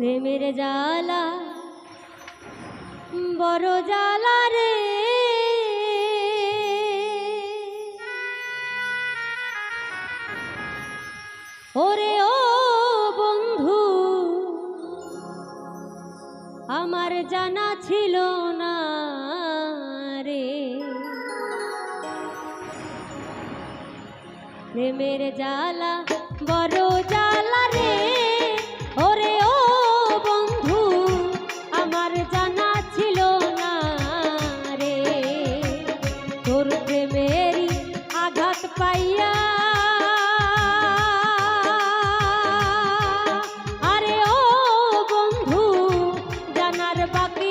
প্রেমের জালা বড় জালা রে। ওরে ও বন্ধু, আমার জানা ছিল না রে। প্রেমের জ্বালা, বড় বাকি